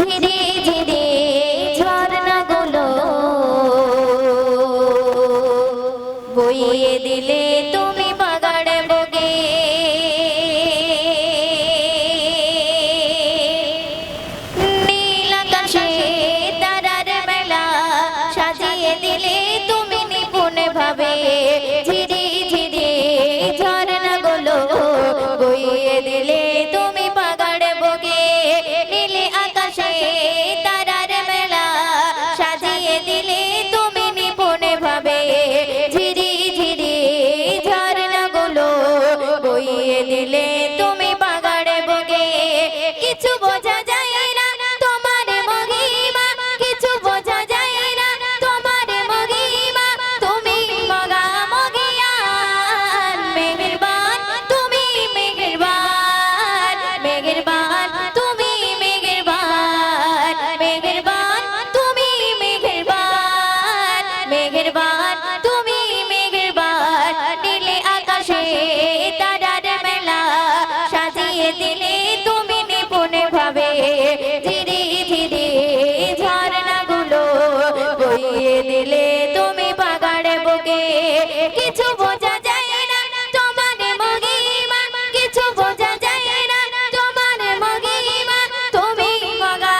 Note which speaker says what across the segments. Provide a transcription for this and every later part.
Speaker 1: ছেড়ে Lele. থেকে কিছু বোঝা যায় না তোমার মগিমা কিছু বোঝা যায় না তোমার মগিমা তুমি মগা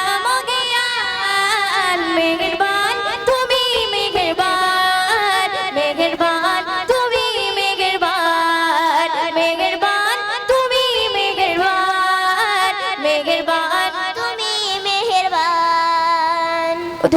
Speaker 1: মেঘেরবান তুমি মেঘেরবান মেঘেরবান তুমি মেঘেরবান মেঘেরবান তুমি মেঘেরবান মেঘেরবান তুমি মেহেরবান। কত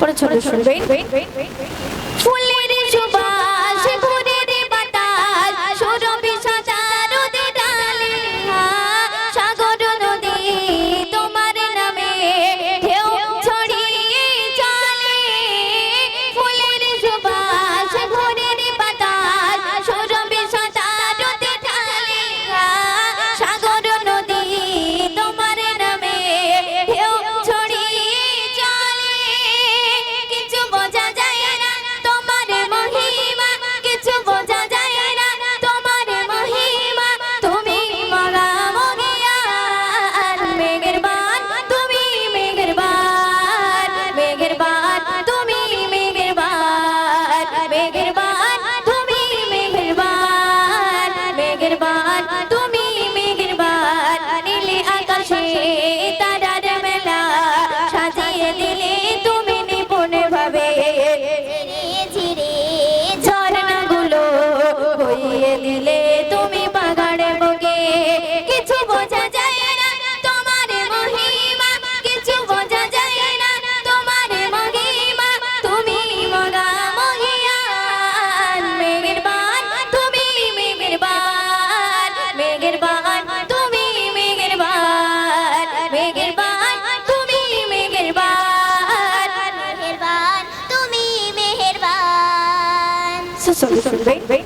Speaker 1: পরে ছোট শুনবেন ফুল ছুঁয়ে দিলে তুমি বাগানে বগে কিছু বোঝা যায় না তোমার মহিমা কিছু বোঝা যায় না তোমার মহিমা তুমি মগা মহিয়ান মেঘের বান তুমি মেঘের বান মেঘের বান তুমি মেঘের বান মেঘের বান তুমি মেঘের বান মেঘের বান তুমি মেহেরবান সরি সরি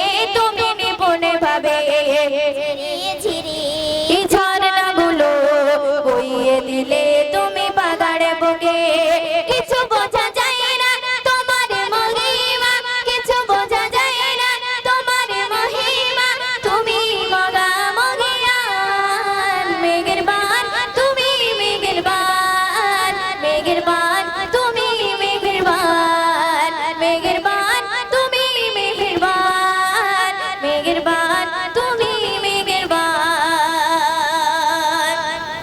Speaker 1: আবেগের মা